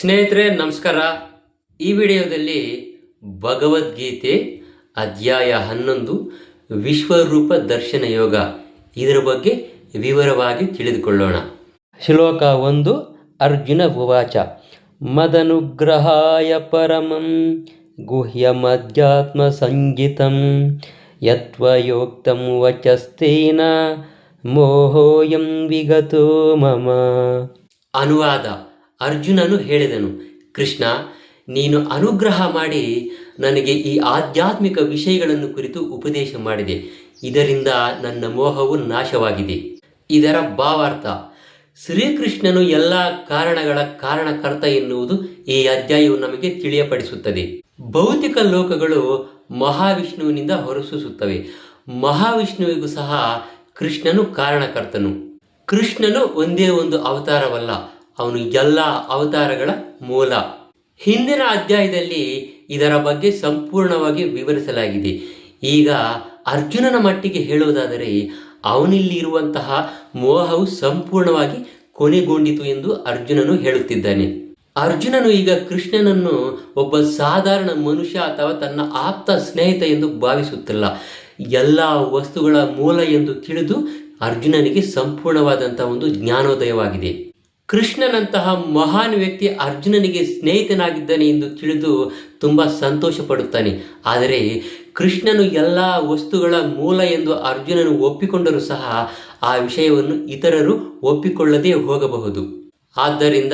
ಸ್ನೇಹಿತರೆ, ನಮಸ್ಕಾರ. ಈ ವಿಡಿಯೋದಲ್ಲಿ ಭಗವದ್ಗೀತೆ ಅಧ್ಯಾಯ ಹನ್ನೊಂದು, ವಿಶ್ವರೂಪ ದರ್ಶನ ಯೋಗ. ಇದರ ಬಗ್ಗೆ ವಿವರವಾಗಿ ತಿಳಿದುಕೊಳ್ಳೋಣ. ಶ್ಲೋಕ ಒಂದು, ಅರ್ಜುನ ಉವಾಚ. ಮದನುಗ್ರಹಾಯ ಪರಮಂ ಗುಹ್ಯಮಧ್ಯಾತ್ಮ ಸಂಗೀತಂ. ಯತ್ವಯೋಕ್ತಂ ವಚಸ್ತೇನ ಮೋಹೋಯಂ ವಿಗತೋ ಮಮ. ಅನುವಾದ. ಅರ್ಜುನನು ಹೇಳಿದನು, ಕೃಷ್ಣ, ನೀನು ಅನುಗ್ರಹ ಮಾಡಿ ನನಗೆ ಈ ಆಧ್ಯಾತ್ಮಿಕ ವಿಷಯಗಳನ್ನು ಕುರಿತು ಉಪದೇಶ ಮಾಡಿದೆ. ಇದರಿಂದ ನನ್ನ ಮೋಹವು ನಾಶವಾಗಿದೆ. ಇದರ ಭಾವಾರ್ಥ, ಶ್ರೀಕೃಷ್ಣನು ಎಲ್ಲ ಕಾರಣಗಳ ಕಾರಣಕರ್ತ ಎನ್ನುವುದು ಈ ಅಧ್ಯಾಯವು ನಮಗೆ ತಿಳಿಯಪಡಿಸುತ್ತದೆ. ಭೌತಿಕ ಲೋಕಗಳು ಮಹಾವಿಷ್ಣುವಿನಿಂದ ಹೊರಸೂಸುತ್ತವೆ. ಮಹಾವಿಷ್ಣುವಿಗೂ ಸಹ ಕೃಷ್ಣನು ಕಾರಣಕರ್ತನು. ಕೃಷ್ಣನು ಒಂದೇ ಒಂದು ಅವತಾರವಲ್ಲ ಅವನು ಎಲ್ಲ ಅವತಾರಗಳ ಮೂಲ. ಹಿಂದಿನ ಅಧ್ಯಾಯದಲ್ಲಿ ಇದರ ಬಗ್ಗೆ ಸಂಪೂರ್ಣವಾಗಿ ವಿವರಿಸಲಾಗಿದೆ. ಈಗ ಅರ್ಜುನನ ಮಟ್ಟಿಗೆ ಹೇಳುವುದಾದರೆ ಅವನಲ್ಲಿ ಇರುವಂತಹ ಮೋಹವು ಸಂಪೂರ್ಣವಾಗಿ ಕೊನೆಗೊಂಡಿತು ಎಂದು ಅರ್ಜುನನು ಹೇಳುತ್ತಿದ್ದಾನೆ. ಅರ್ಜುನನು ಈಗ ಕೃಷ್ಣನನ್ನು ಒಬ್ಬ ಸಾಧಾರಣ ಮನುಷ್ಯ ಅಥವಾ ತನ್ನ ಆಪ್ತ ಸ್ನೇಹಿತ ಎಂದು ಭಾವಿಸುತ್ತಿಲ್ಲ. ಎಲ್ಲ ವಸ್ತುಗಳ ಮೂಲ ಎಂದು ತಿಳಿದು ಅರ್ಜುನನಿಗೆ ಸಂಪೂರ್ಣವಾದಂಥ ಒಂದು ಜ್ಞಾನೋದಯವಾಗಿದೆ. ಕೃಷ್ಣನಂತಹ ಮಹಾನ್ ವ್ಯಕ್ತಿ ಅರ್ಜುನನಿಗೆ ಸ್ನೇಹಿತನಾಗಿದ್ದಾನೆ ಎಂದು ತಿಳಿದು ತುಂಬ ಸಂತೋಷ ಪಡುತ್ತಾನೆ ಆದರೆ ಕೃಷ್ಣನು ಎಲ್ಲ ವಸ್ತುಗಳ ಮೂಲ ಎಂದು ಅರ್ಜುನನು ಒಪ್ಪಿಕೊಂಡರೂ ಸಹ ಆ ವಿಷಯವನ್ನು ಇತರರು ಒಪ್ಪಿಕೊಳ್ಳದೇ ಹೋಗಬಹುದು. ಆದ್ದರಿಂದ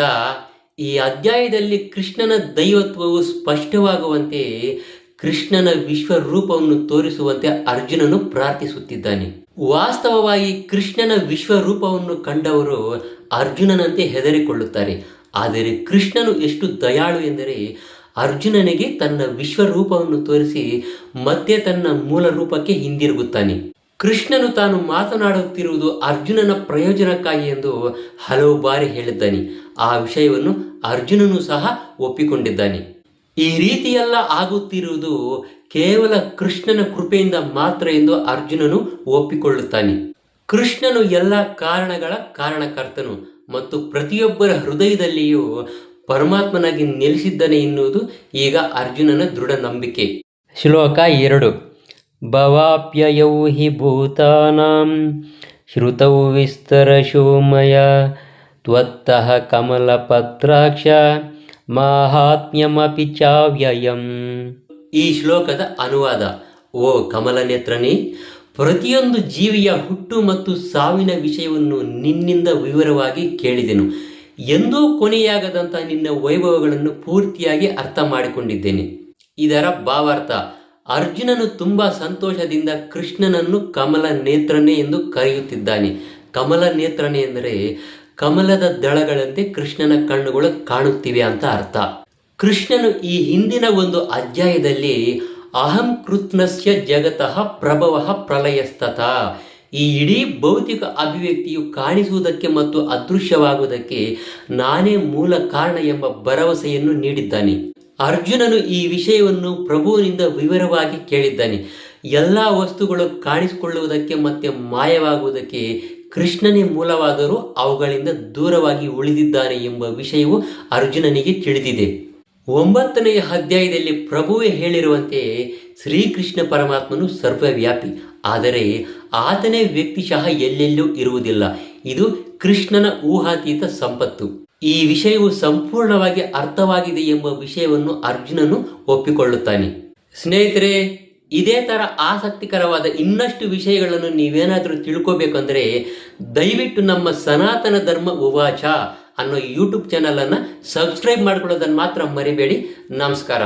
ಈ ಅಧ್ಯಾಯದಲ್ಲಿ ಕೃಷ್ಣನ ದೈವತ್ವವು ಸ್ಪಷ್ಟವಾಗುವಂತೆ ಕೃಷ್ಣನ ವಿಶ್ವರೂಪವನ್ನು ತೋರಿಸುವಂತೆ ಅರ್ಜುನನು ಪ್ರಾರ್ಥಿಸುತ್ತಿದ್ದಾನೆ. ವಾಸ್ತವವಾಗಿ ಕೃಷ್ಣನ ವಿಶ್ವರೂಪವನ್ನು ಕಂಡವರು ಅರ್ಜುನನಂತೆ ಹೆದರಿಕೊಳ್ಳುತ್ತಾರೆ. ಆದರೆ ಕೃಷ್ಣನು ಎಷ್ಟು ದಯಾಳು ಎಂದರೆ ಅರ್ಜುನನಿಗೆ ತನ್ನ ವಿಶ್ವರೂಪವನ್ನು ತೋರಿಸಿ ಮತ್ತೆ ತನ್ನ ಮೂಲ ರೂಪಕ್ಕೆ ಹಿಂದಿರುಗುತ್ತಾನೆ. ಕೃಷ್ಣನು ತಾನು ಮಾತನಾಡುತ್ತಿರುವುದು ಅರ್ಜುನನ ಪ್ರಯೋಜನಕ್ಕಾಗಿ ಎಂದು ಹಲವು ಬಾರಿ ಹೇಳಿದ್ದಾನೆ. ಆ ವಿಷಯವನ್ನು ಅರ್ಜುನನು ಸಹ ಒಪ್ಪಿಕೊಂಡಿದ್ದಾನೆ. ಈ ರೀತಿಯೆಲ್ಲ ಆಗುತ್ತಿರುವುದು ಕೇವಲ ಕೃಷ್ಣನ ಕೃಪೆಯಿಂದ ಮಾತ್ರ ಎಂದು ಅರ್ಜುನನು ಒಪ್ಪಿಕೊಳ್ಳುತ್ತಾನೆ. ಕೃಷ್ಣನು ಎಲ್ಲ ಕಾರಣಗಳ ಕಾರಣಕರ್ತನು ಮತ್ತು ಪ್ರತಿಯೊಬ್ಬರ ಹೃದಯದಲ್ಲಿಯೂ ಪರಮಾತ್ಮನಾಗಿ ನೆಲೆಸಿದ್ದಾನೆ ಎನ್ನುವುದು ಈಗ ಅರ್ಜುನನ ದೃಢ ನಂಬಿಕೆ. ಶ್ಲೋಕ ಎರಡು. ಭವಾಪ್ಯಯೌ ಹಿ ಭೂತಾನಾಂ ಶ್ರುತೌ ವಿಸ್ತರ ಶೋಮಯ ತ್ವತ್ತಃ ಕಮಲಪತ್ರಾಕ್ಷ ಮಾಹಾತ್ಮ್ಯಮಪಿ ಚಾವ್ಯಯಂ. ಈ ಶ್ಲೋಕದ ಅನುವಾದ, ಓ ಕಮಲನೇತ್ರನೇ ಪ್ರತಿಯೊಂದು ಜೀವಿಯ ಹುಟ್ಟು ಮತ್ತು ಸಾವಿನ ವಿಷಯವನ್ನು ನಿನ್ನಿಂದ ವಿವರವಾಗಿ ಕೇಳಿದೆನು. ಎಂದೂ ಕೊನೆಯಾಗದಂಥ ನಿನ್ನ ವೈಭವಗಳನ್ನು ಪೂರ್ತಿಯಾಗಿ ಅರ್ಥ ಮಾಡಿಕೊಂಡಿದ್ದೇನೆ. ಇದರ ಭಾವಾರ್ಥ, ಅರ್ಜುನನು ತುಂಬ ಸಂತೋಷದಿಂದ ಕೃಷ್ಣನನ್ನು ಕಮಲ ನೇತ್ರನೇ ಎಂದು ಕರೆಯುತ್ತಿದ್ದಾನೆ. ಕಮಲ ನೇತ್ರನೆ ಎಂದರೆ ಕಮಲದ ದಳಗಳಂತೆ ಕೃಷ್ಣನ ಕಣ್ಣುಗಳು ಕಾಣುತ್ತಿವೆ ಅಂತ ಅರ್ಥ. ಕೃಷ್ಣನು ಈ ಹಿಂದಿನ ಒಂದು ಅಧ್ಯಾಯದಲ್ಲಿ ಅಹಂ ಕೃತ್ನಸ್ಯ ಜಗತಃ ಪ್ರಭವ ಪ್ರಲಯಸ್ತತ ಈ ಇಡೀ ಭೌತಿಕ ಅಭಿವ್ಯಕ್ತಿಯು ಕಾಣಿಸುವುದಕ್ಕೆ ಮತ್ತು ಅದೃಶ್ಯವಾಗುವುದಕ್ಕೆ ನಾನೇ ಮೂಲ ಕಾರಣ ಎಂಬ ಭರವಸೆಯನ್ನು ನೀಡಿದ್ದಾನೆ. ಅರ್ಜುನನು ಈ ವಿಷಯವನ್ನು ಪ್ರಭುವಿನಿಂದ ವಿವರವಾಗಿ ಕೇಳಿದ್ದಾನೆ. ಎಲ್ಲ ವಸ್ತುಗಳು ಕಾಣಿಸಿಕೊಳ್ಳುವುದಕ್ಕೆ ಮತ್ತೆ ಮಾಯವಾಗುವುದಕ್ಕೆ ಕೃಷ್ಣನೇ ಮೂಲವಾದರೂ ಅವುಗಳಿಂದ ದೂರವಾಗಿ ಉಳಿದಿದ್ದಾನೆ ಎಂಬ ವಿಷಯವು ಅರ್ಜುನನಿಗೆ ತಿಳಿದಿದೆ. ಒಂಬತ್ತನೆಯ ಅಧ್ಯಾಯದಲ್ಲಿ ಪ್ರಭುವೇ ಹೇಳಿರುವಂತೆ ಶ್ರೀಕೃಷ್ಣ ಪರಮಾತ್ಮನು ಸರ್ವವ್ಯಾಪಿ. ಆದರೆ ಆತನೇ ವ್ಯಕ್ತಿಶಃ ಎಲ್ಲೆಲ್ಲೂ ಇರುವುದಿಲ್ಲ. ಇದು ಕೃಷ್ಣನ ಊಹಾತೀತ ಸಂಪತ್ತು. ಈ ವಿಷಯವು ಸಂಪೂರ್ಣವಾಗಿ ಅರ್ಥವಾಗಿದೆ ಎಂಬ ವಿಷಯವನ್ನು ಅರ್ಜುನನು ಒಪ್ಪಿಕೊಳ್ಳುತ್ತಾನೆ. ಸ್ನೇಹಿತರೆ, ಇದೇ ಥರ ಆಸಕ್ತಿಕರವಾದ ಇನ್ನಷ್ಟು ವಿಷಯಗಳನ್ನು ನೀವೇನಾದರೂ ತಿಳ್ಕೋಬೇಕಂದ್ರೆ ದಯವಿಟ್ಟು ನಮ್ಮ ಸನಾತನ ಧರ್ಮ ಉವಾಚ. ಅನ್ನೋ ಯೂಟ್ಯೂಬ್ ಚಾನಲನ್ನು ಸಬ್ಸ್ಕ್ರೈಬ್ ಮಾಡ್ಕೊಳ್ಳೋದನ್ನು ಮಾತ್ರ ಮರಿಬೇಡಿ. ನಮಸ್ಕಾರ.